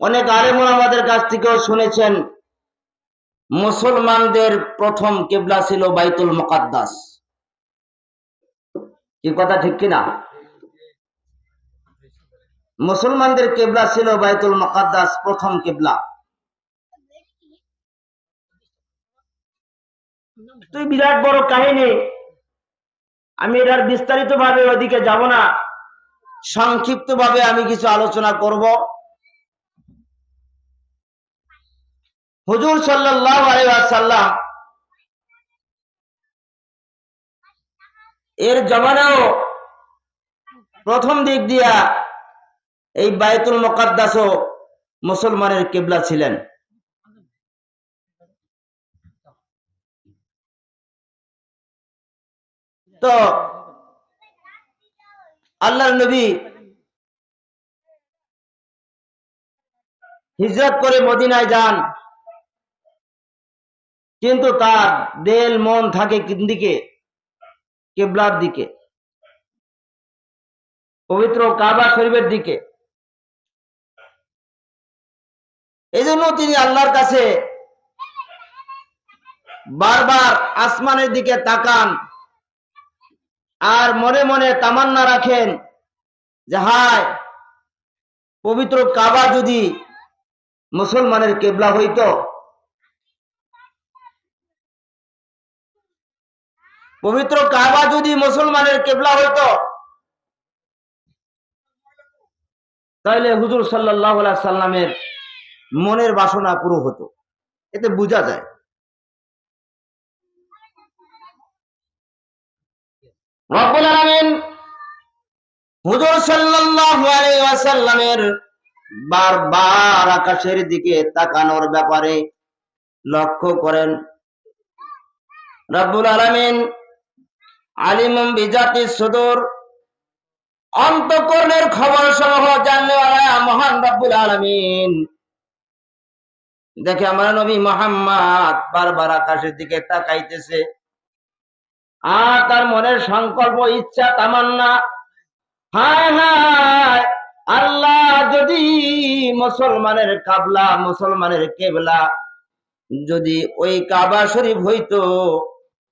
অনেক আলেমন আমাদের কাছ থেকেও শুনেছেন, মুসলমানদের প্রথম কেবলা ছিল বাইতুল মুকাদ্দাস। কি কথা, ঠিক কিনা? মুসলমানদের কেবলা ছিল বাইতুল মুকাদ্দাস প্রথম কেবলা। তুই বিরাট বড় কাহিনী। আমি এটার বিস্তারিত ভাবে ওদিকে যাব না। সংক্ষিপ্ত ভাবে আমি কিছু আলোচনা করব। হুজুর সাল্লাহ আলাইসাল্লাম এর জমানাও প্রথম দিক দিয়া এই বায়তুল মোকাদ্দাসও মুসলমানের কেবলা ছিলেন। তো আল্লাহর নবী হিজরত করে মদিনায় যান। কিন্তু তার দেল মন থাকে দিকে? কেবলার দিকে। পবিত্র কাবা শরীফের দিকে। এই জন্য তিনি আল্লাহর কাছে বারবার আসমানের দিকে তাকান আর মনে মনে তামান্না রাখেন যে, হায়, পবিত্র কাবা যদি মুসলমানের কেবলা হইত পবিত্র কাবা যদি মুসলমানের কেবলা হইত তাহলে হুজুর সাল্লাহ সাল্লামের মনের বাসনা পুরো হতো। এতে বোঝা যায়। আকাশের দিকে তাকানোর ব্যাপারে লক্ষ্য করেন। রব্বুল আলামিন আলিমুম বিজাতি সুদূর। অন্তকরণের খবর সমূহ জানলেওয়ালা মহান রব্বুল আলামিন। দেখে আমার নবী মোহাম্মদ বারবার আকাশের দিকে তাকাইতেছে। আর তার মনের সংকল্প, ইচ্ছা, তামান্না। হায় হায়, আল্লাহ যদি মুসলমানের কাবলা, মুসলমানের কেবলা যদি ওই কাবা শরীফ হইতো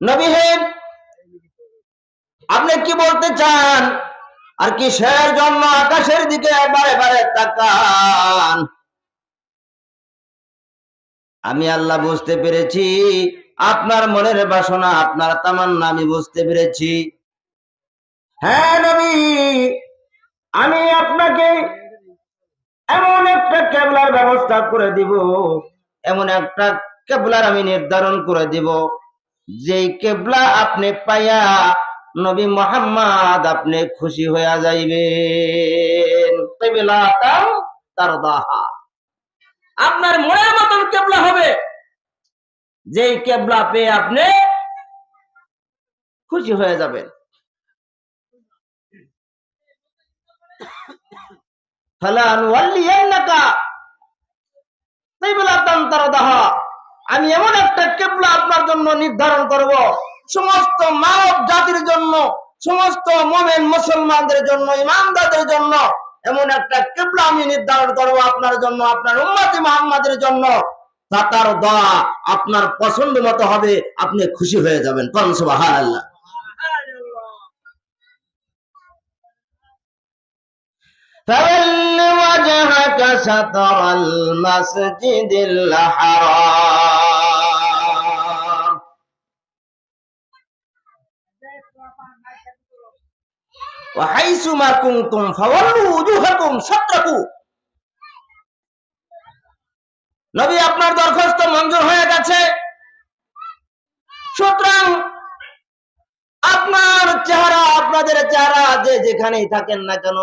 নবী হে আপনি কি বলতে চান? আর কিসের জন্য আকাশের দিকে বারে বারে তাকান। আমি আল্লাহ বুঝতে পেরেছি, আপনার মনের বাসনা, আপনার তামান্না আমি বুঝতে পেরেছি। হ্যাঁ নবী, আমি আপনাকে এমন একটা কেবলার ব্যবস্থা করে দিব, এমন একটা কেবলার আমি নির্ধারণ করে দিব। যে কেবলা আপনি পাইয়া নবী মোহাম্মদ আপনি খুশি হইয়া যাইবেন। আপনার মনের মতন কেবলা হবে। যেই কেবলা পেয়ে আপনি খুশি হয়ে যাবেন। আমি এমন একটা কেবলা আপনার জন্য নির্ধারণ করব। সমস্ত মানব জাতির জন্য, সমস্ত মোমেন মুসলমানদের জন্য, ইমানদারদের জন্য এমন একটা কেবলা আমি নির্ধারণ করব আপনার জন্য, আপনার উম্মাতি মোহাম্মদের জন্য। তার দোয়া আপনার পছন্দ মতো হবে, আপনি খুশি হয়ে যাবেন। কন সুবহানাল্লাহ। فول وجهك شطر المسجد الحرام وحيث ما كنتم فولوا وجوهكم شطره নবী আপনার দরখাস্ত মঞ্জুর হয়ে গেছে সুতরাং আপনার চেহারা আপনাদের চেহারা যে যেখানেই থাকেন না কেন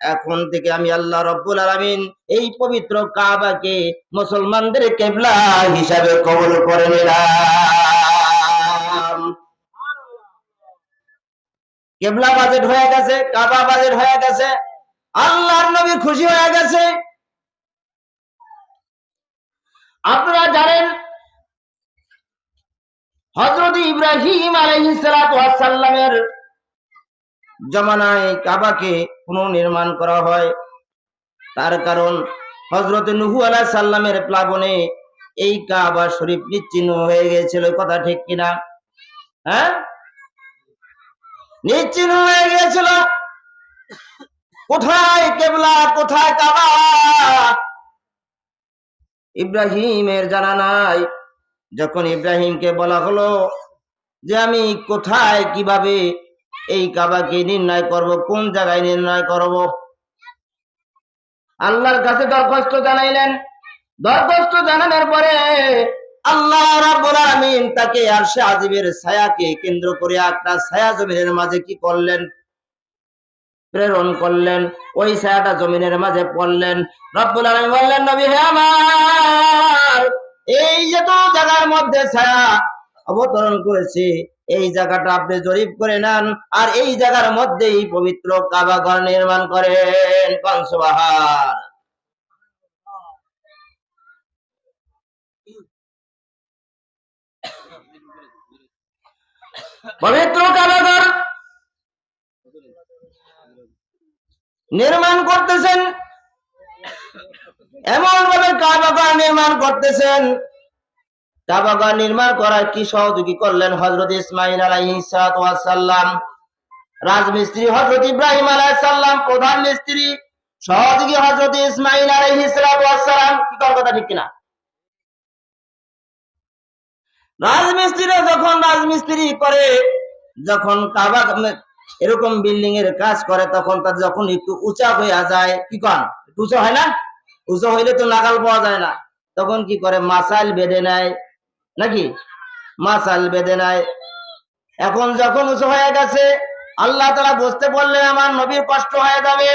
এখন থেকে আমি আল্লাহ রব্বুল আলামিন এই পবিত্র কাবাকে মুসলমানদের কেবলা হিসাবে কবল করে নিলাম। কেবলা বাজেট হয়ে গেছে, কাবা বাজেট হয়ে গেছে, আল্লাহর নবী খুশি হয়ে গেছে। আপনারা জানেন হজরত ইব্রাহিম আলাইহিসসালামের জমানায় কাবাকে পুনর্নির্মাণ করা হয়। তার কারণ হজরত নুহু আলাহ সাল্লামের প্লাবনে এই কাবা শরীফ নিচ্ছিন্ন হয়ে গিয়েছিল। কথা ঠিক কিনা হ্যাঁ? নিচ্ছিন্ন হয়ে গিয়েছিল। কোথায় কেবলা? কোথায় কাবা? ইব্রাহিমের জানা নাই। যখন ইব্রাহিমকে বলা হলো যে আমি কোথায়, কীভাবে এই কাবাকে নির্ণয় করব? কোন জায়গায় নির্ণয় করব? আল্লাহর কাছে দরখাস্ত জানাইলেন। দরখাস্ত জানানোর পরে আল্লাহ রাব্বুল আলামিন তাকে আরশে আজিবের ছায়াকে কেন্দ্র করে একটা ছায়া জমিনের মাঝে কি করলেন? প্রেরণ করলেন। ওই ছায়াটা জমিনের মাঝে পড়লেন। রব্বুল আলামিন বললেন, নবী, হে আমার, এই যে তো জায়গার মধ্যে ছায়া অবতরণ করেছে এই জায়গাটা আপনি জরিপ করে নেন আর এই জায়গার মধ্যেই পবিত্র কাবা ঘর নির্মাণ করেন। কনসবাহার পবিত্র কাবা ঘর নির্মাণ করতেছেন। এমন ভাবে কাবাগর নির্মাণ করতেছেন। কাবাগর নির্মাণ করার কি সহযোগী করলেন হজরত ইসমাইল আলাইসাল্লাম রাজমিস্ত্রি হজরত ইব্রাহিম আলাইসাল্লাম প্রধান মিস্ত্রি, সহযোগী হজরত ইসমাইল আলাইসালাম কি কর কথা ঠিক কিনা? রাজমিস্ত্রি যখন রাজমিস্ত্রি করে, যখন কাবা এরকম বিল্ডিং এর কাজ করে, তখন তার যখন একটু উঁচা হয়ে যায়, কি কন? উঁচা হয় না? উঁচু হইলে তো নাগাল পাওয়া যায় না। তখন কি করে? মাসাইল বেঁধে নেয় নাকি? মাসাল বেঁধে নেয় এখন যখন উঁচু হয়ে গেছে, আল্লাহ তারা বুঝতে বললেন, আমার নবীর কষ্ট হয়ে যাবে।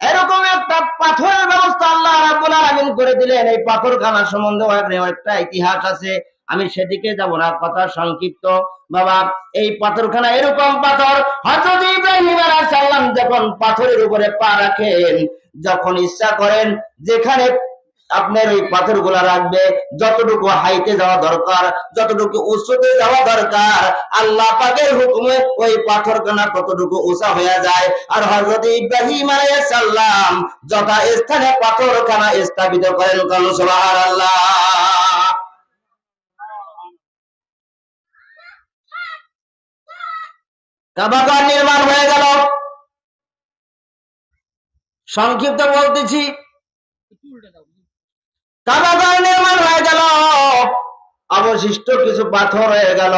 এরকম একটা পাথরের ব্যবস্থা আল্লাহ রাব্বুল আলামিন করে দিলেন। এই পাথরখানা সম্বন্ধে একটা ইতিহাস আছে। আমি সেদিকে যাব না, কথা সংক্ষিপ্ত। বাবা, এই পাথরখানা এরকম পাথর। সালাম যখন পাথরের উপরে পা রাখেন, যখন ইচ্ছা করেন, যেখানে আপনার ওই পাথরগুলা রাখবে, যতটুকু হাইতে যাওয়া দরকার, যতটুকু উঁচুতে যাওয়া দরকার, আল্লাহ পাকের হুকুমে ওই পাথর কানা ততটুকু উঁচা হয়ে যায়। আর হজরত ইব্রাহিম আলাইহিস সালাম যথা স্থানে পাথর খানা স্থাপিত করেন কোন? সুবহানাল্লাহ। কাবাগার নির্মাণ হয়ে গেল। সংক্ষিপ্ত বলতেছি। কাবাগার নির্মাণ হয়ে গেল। অবশিষ্ট কিছু পাথর হয়ে গেল।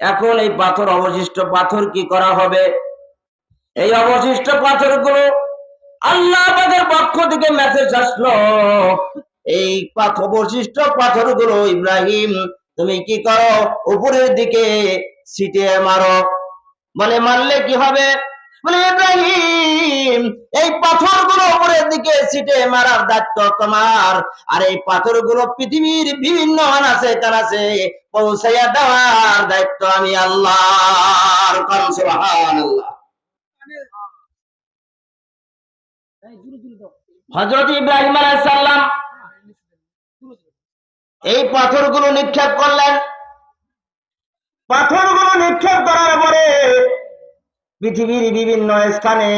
এখন এই পাথর, অবশিষ্ট পাথর কি করা হবে? এই অবশিষ্ট পাথরগুলো আল্লাহ আমাদের পক্ষ থেকে মেসেজ আসলো। এই পাথর অবশিষ্ট পাথরগুলো ইব্রাহিম, তুমি কি করো? উপরের দিকে ছিটিয়ে মারো। বলে, মারলে কি হবে? বলে, ইব্রাহিম এই পাথরগুলো উপরের দিকে ছিটে মারার দায়িত্ব তোমার। আর এই পাথরগুলো পৃথিবীর বিভিন্ন আনাচে কানাচে পৌঁছাইয়া দেওয়ার দায়িত্ব আমি আল্লাহর সুবহানাল্লাহ। হযরত ইব্রাহিম আলাইহিস সালাম এই পাথরগুলো নিক্ষেপ করলেন। পাথরগুলো নিক্ষেপ করার পরে পৃথিবীর বিভিন্ন স্থানে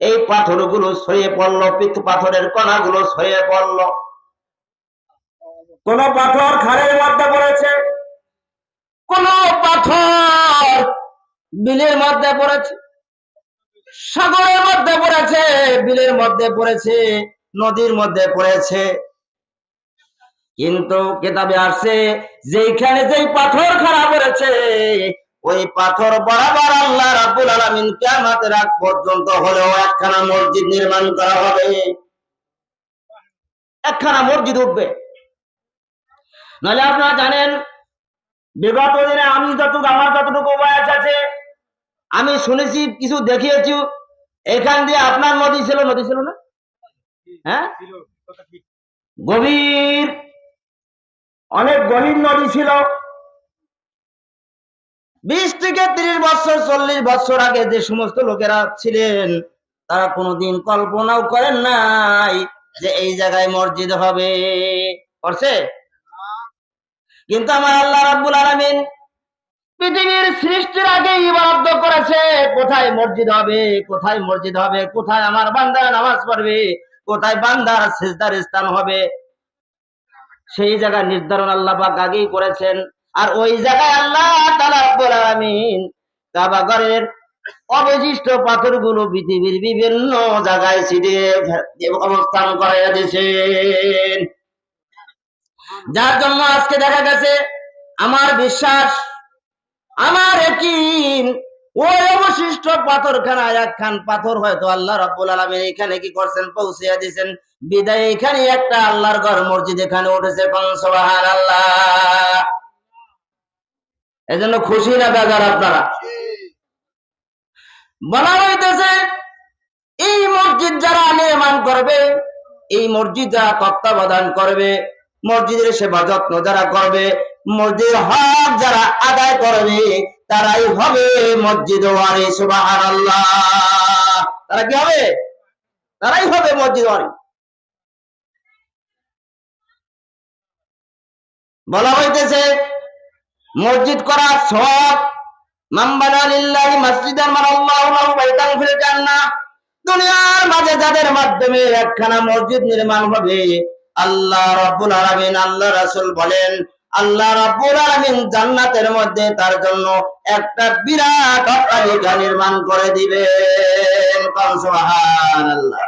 এই পাথরগুলো ছড়িয়ে পড়ল পিত- পাথরের কণাগুলো ছড়িয়ে পড়ল। কোন পাথর খালের মধ্যে পড়েছে? কোন পাথর বিলের মধ্যে পড়েছে? সাগরের মধ্যে পড়েছে বিলের মধ্যে পড়েছে নদীর মধ্যে পড়েছে। কিন্তু কেতাবে আসছে যেখানে যেই পাথর খারাপ পড়েছে ওই পাথর বরাবর আল্লাহ রাব্বুল আলামিন কিয়ামতের আগ পর্যন্ত হলেও একখানা মসজিদ নির্মাণ করা হবে। একখানা মসজিদ উঠবে। নাহলে আপনারা জানেন বিগত দিনে আমি যতটুকু আমার যতটুকু বয়স আছে আমি শুনেছি কিছু দেখিয়েছি এখান দিয়ে আপনার নদী ছিল নদী ছিল না? হ্যাঁ? গভীর অনেক গভীর নদী ছিল। বিশ থেকে ত্রিশ বছর, চল্লিশ বছর আগে যে সমস্ত লোকেরা ছিলেন, তারা কোনোদিন কল্পনাও করেন নাই যে এই জায়গায় মসজিদ হবে। করছে? কিন্তু আমার আল্লাহ রাব্বুল আলামিন পৃথিবীর সৃষ্টির আগে বরাদ্দ করেছে, কোথায় মসজিদ হবে, কোথায় মসজিদ হবে, কোথায় আমার বান্দারা নামাজ পড়বে, কোথায় বান্দার সেজদার স্থান হবে। সেই জায়গা নির্ধারণ আল্লাহ পাক আগেই করেছেন। আর ওই জায়গায় আল্লাহ তাআলা রাব্বুল আলামিন কাবা ঘরের অবশিষ্ট পাথরগুলো পৃথিবীর বিভিন্ন জায়গায় ফে- অবস্থান করাইয়া দিয়েছেন। যার জন্য আজকে দেখা গেছে, আমার বিশ্বাস, আমার একিন ওই অবশিষ্ট পাথরখানা একখান পাথর হয়তো আল্লাহ রাব্বুল আলামিন এখানে কি করছেন, পৌঁছিয়া দিয়েছেন। বিদায় এখানে একটা আল্লাহর ঘর মসজিদ এখানে উঠেছে সুবহানাল্লাহ। এজন্য খুশি না বেজার আপনারা। বলা হইতেছে, এই মসজিদ যারা নির্মাণ করবে, এই মসজিদ যারা তত্ত্বাবধান করবে, মসজিদের সেবা যত্ন যারা করবে, মসজিদের হক যারা আদায় করবে, তারাই হবে মসজিদ ওয়ারি, সুবহানাল্লাহ। তারা কি হবে? তারাই হবে মসজিদ ওয়ারি। বলা হইতেছে মসজিদ করা সব দুনিয়ার মাঝে যাদের মাধ্যমে একখানা মসজিদ নির্মাণ হবে, আল্লাহ আল্লাহ বলেন, আল্লাহ রাব্বুল আলামিন জান্নাতের মধ্যে তার জন্য একটা বিরাট অট্টালিকা নির্মাণ করে দিবেন। সুবহানাল্লাহ।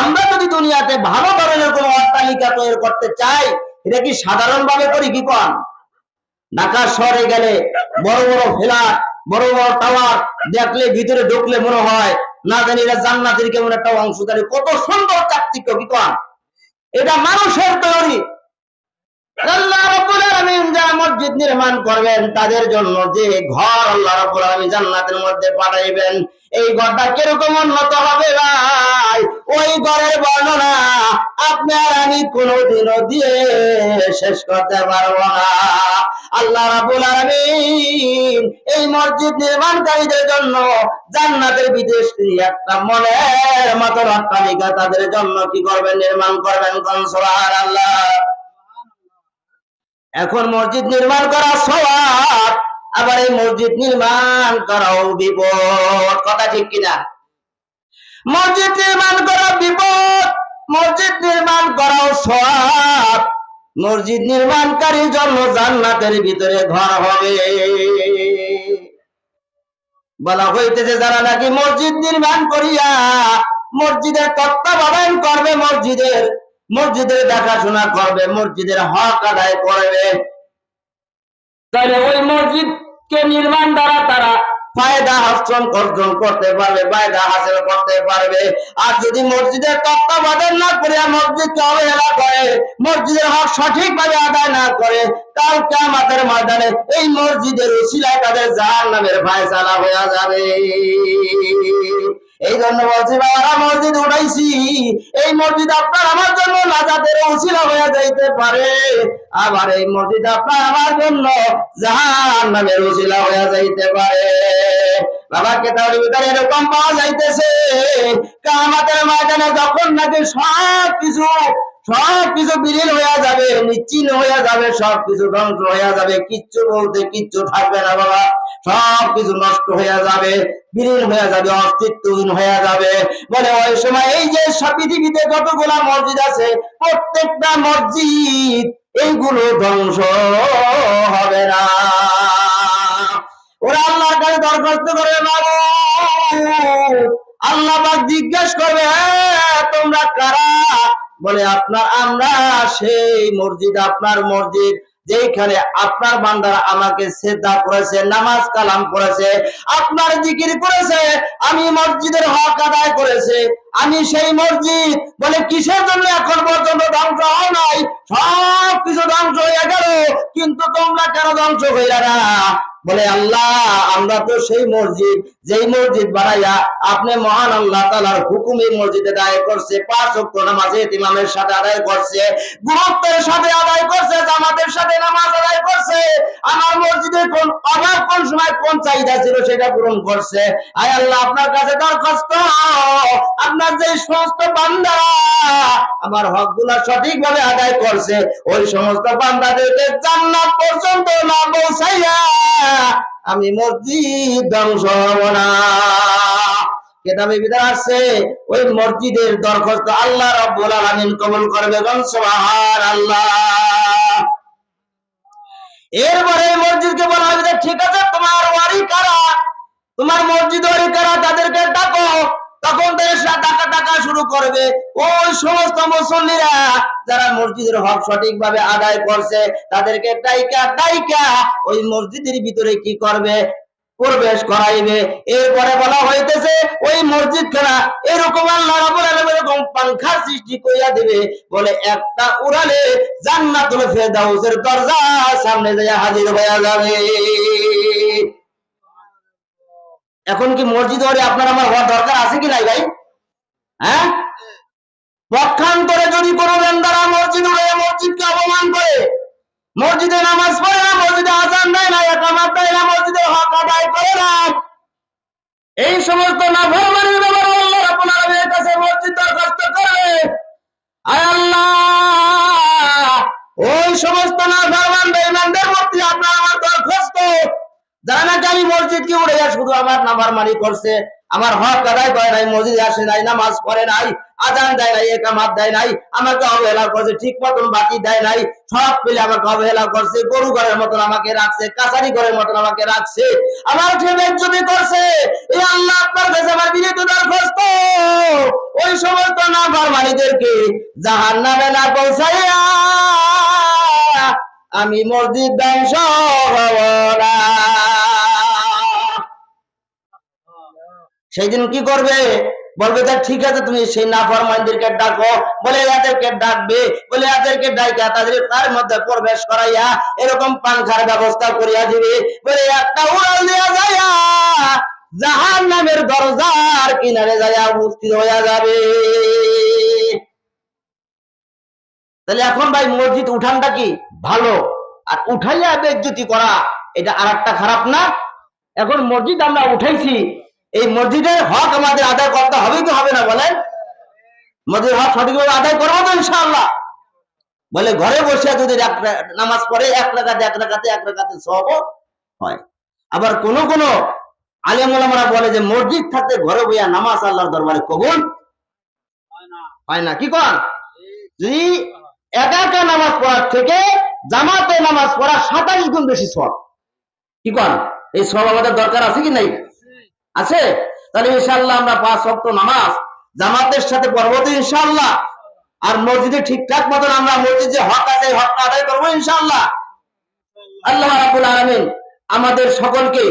আমরা যদি দুনিয়াতে ভালো ধরনের কোনো অট্টালিকা তৈরি করতে চাই, এটা কি সাধারণ ভাবে করি কি কন ঢাকা শহরে গেলে বড় বড় ফ্ল্যাট, বড় বড় টাওয়ার দেখলে ভিতরে ঢুকলে মনে হয়, না জানি এরা জান্নাতের কেমন একটা অংশ কত সুন্দর চাকচিক্য কবিতা এটা মানুষের তৈরি। আল্লাহ রাব্বুল মসজিদ আল্লাহ দিয়ে শেষ করতে পারব না। আল্লাহ এই মসজিদ নির্মাণকারীদের জন্য জান্নাতের বিদেশি একটা মনের মতো তাদের জন্য কি করবেন, নির্মাণ করবেন সুবহানাল্লাহ? এখন মসজিদ নির্মাণ করা সবাব আবার এই মসজিদ নির্মাণ করাও বিপদ। কথা ঠিক কিনা? মসজিদ নির্মাণ করা বিপদ, মসজিদ নির্মাণ করাও সব মসজিদ নির্মাণকারীর জন্য জান্নাতের ভিতরে ঘর হবে। বলা হইতেছে, যারা নাকি মসজিদ নির্মাণ করিয়া মসজিদের তত্ত্বাবধান করবে, মসজিদের মসজিদের দেখাশোনা করবে মসজিদের হক আদায় করবে। তাহলে ওই মসজিদকে নির্মাণ দ্বারা তারা ফায়দা হাসন অর্জন করতে পারবে ফায়দা হাসিল করতে পারবে। আর যদি মসজিদের তত্ত্বাবধান না করে মসজিদকে অবহেলা করে মসজিদের হক সঠিকভাবে আদায় না করে কাল কেমাতের ময়দানে এই মসজিদের উসিলায় তাদের জাহান নামের ফায়সালা হয়ে যাবে। এই জন্য বলছি, বাবারা, মসজিদ উঠাইছি। এই মসজিদ আপনার আমার জন্য নাজাতের উসিলা হয়ে যাইতে পারে। আবার এই মসজিদ আপনার আমার জন্য জাহান নামের উসিলা হয়ে যাইতে পারে। বাবা, কেতাবের ভিতরে এরকম পাওয়া যাইতেছে। কামাতের ময়দানে যখন নাকি সব কিছু সব কিছু বিলীন হয়ে যাবে, নিশ্চিন্ন হয়ে যাবে সব কিছু ধ্বংস হয়ে যাবে, কিচ্ছু বলতে কিচ্ছু থাকবে না, বাবা। সব কিছু নষ্ট হয়ে যাবে বিলীন হয়ে যাবে অস্তিত্বহীন হয়ে যাবে। বলে ওই সময় এই যে পৃথিবীতে যতগুলা মসজিদ আছে প্রত্যেকটা মসজিদ এইগুলো ধ্বংস হবে না। ওরা আল্লাহর কাছে দরখাস্ত করে আল্লাহ জিজ্ঞেস করবে "হ্যাঁ, তোমরা কারা? বলে আপনার আমরা সেই মসজিদ আপনার মসজিদ যেখানে আপনার বান্দারা আমাকে শ্রদ্ধা করেছে, নামাজ কালাম করেছে, আপনার জিকির করেছে, আমি মসজিদের হক আদায় করেছে, আমি সেই মসজিদ বলে কিসের জন্য এখন পর্যন্ত ধ্বংস হয় নাই? সব কিছু ধ্বংস হয়ে গেল, কিন্তু তোমরা কেন ধ্বংস হইয়া না? বলে, আল্লাহ, আমরা তো সেই মসজিদ, যেই মসজিদ বানাইয়া আপনি মহান আল্লাহ তালার হুকুম এই মসজিদে আদায় করছে, পাঁচ অক্ট নামাজ ইমামের সাথে আদায় করছে, গুরুত্বের সাথে আদায় করছে, জামাতের সাথে নামাজ আদায় করছে, আমার মসজিদের কোন অভাব কোন সময় কোন চাহিদা ছিল সেটা পূরণ করছে। আয় আল্লাহ, আপনার কাছে দরখাস্ত। আপনার যে সমস্ত বান্দারা আমার হকগুলা সঠিক ভাবে আদায় করছে, ওই সমস্ত বান্দাদেরকে জান্নাত পর্যন্ত না পৌঁছাইয়া আমি মসজিদ ধ্বংস হব না। কেতাবে বিধান আছে, ওই মসজিদের দরখাস্ত আল্লাহ রাব্বুল আলামিন কবুল করবে। সুবহানাল্লাহ। এরপরে এই মসজিদকে বলা হবে যে, ঠিক আছে তোমার ওয়ারি কারা? তোমার মসজিদ ওয়ারি কারা? তাদেরকে ডাকো। তখন তারা টাকা ডাকা শুরু করবে। ওই সমস্ত মুসল্লিরা যারা মসজিদের হক সঠিকভাবে আদায় করছে তাদেরকে ডাইকা ডাইকা ওই মসজিদের ভিতরে কি করবে? প্রবেশ করাইবে। এরপরে বলা হইতেছে, ওই মসজিদ খানা এরকম এরকম পাংখা সৃষ্টি কইরা দিবে বলে একটা উড়ালে জান্নাতুল ফেরদাউসের দরজা সামনে যায় হাজির হয়ে যাবে। এখন কি মসজিদ ওরে আপনার আমার হওয়ার দরকার আছে কি নাই ভাই? হ্যাঁ? পক্ষান্তরে যদি কোনো বেন্দারা মসজিদ উড়ে মসজিদকে অপমান করে, মসজিদে নামাজ পড়ে আজান দেয় না একামাত দেয় না, মসজিদের এই সমস্ত না ভরমানির ব্যাপারে আল্লাহ রাব্বুল আলামিনের কাছে মসজিদ করে আয় ওই সমস্ত না ভরমান বেঈমানদের প্রতি আপনার আমার দরখাস্ত। যারা নাকি আমি মসজিদকে উড়ে যা শুধু আমার নামার মানি করছে। আমার হক আদায় করে নাই, মসজিদে আসে নাই, নামাজ পড়ে নাই, আজান দেয় নাই, একামাত দেয় নাই, আমাকে অবহেলা করছে, ঠিক মতন বাকি দেয় নাই, সব পেলে আমাকে অবহেলা করছে, গরু ঘরের মতন আমাকে রাখছে, কাছারি ঘরের মতন আমাকে রাখছে, আমার যদি করছে এই আল্লাহ আপনার কাছে আমার বিনীত দরখাস্ত। ওই সমস্ত নাফার মানিদেরকে জাহান নামে না পৌঁছাইয়া আমি মসজিদ ধ্বংস হব না। সেই দিন কি করবে? বলবে যে ঠিক আছে, তুমি সেই নাফরমানদেরকে ডাকো। বলে, এদেরকে ডাকবে, বলে, এদেরকে ডাইকা, তাদের তার মধ্যে প্রবেশ করাইয়া এরকম পাংখার ব্যবস্থা করিয়া দিবে। বলে, একটা উড়াল দেওয়া যাইয়া জাহান নামের দরজার কিনারে যাইয়া উপস্থিত হইয়া যাবে। তাহলে এখন ভাই, মসজিদ উঠানটা কি? ভালো। আর উঠাইয়া বেজ্জতি করা, এটা আর একটা খারাপ না? এখন মসজিদ আমরা উঠাইছি। এই মসজিদের হক আমাদের আদায় করতে হবে কি হবে না বলেন? মসজিদের হক সঠিকভাবে আদায় করব তো ইনশাআল্লাহ। বলে ঘরে বসে যদি নামাজ পড়ে, এক রাখাতে এক রাখাতে এক রাখাতে সব হয়। আবার কোন কোন আলেমুলামারা বলে যে মসজিদ থাকতে ঘরে বইয়া নামাজ আল্লাহর দরবারে কবুল হয় না। কি কন? যদি একা একা নামাজ পড়ার থেকে জামাতে নামাজ পড়া সাতাশ গুণ বেশি সব কি কন? এই সব আমাদের দরকার আছে কি নাই? আছে? তাহলে ইনশাল্লাহ আমরা পাঁচ সপ্ত নামাজ, জামাতের সাথে পড়ব তো ইনশাল্লাহ আর মসজিদে ঠিকঠাক মতন আমরা মসজিদ যে হক আছে হকটা আদায় করব ইনশাল্লাহ আল্লাহ রাবুল আলমিন আমাদের সকলকে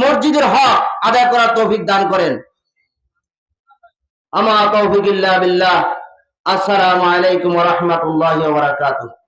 মসজিদের হক আদায় করার তৌফিক দান করেন। আমা তৌফিক আসসালামু আলাইকুম রাহমাতুল্লাহি বারাকাতুহু।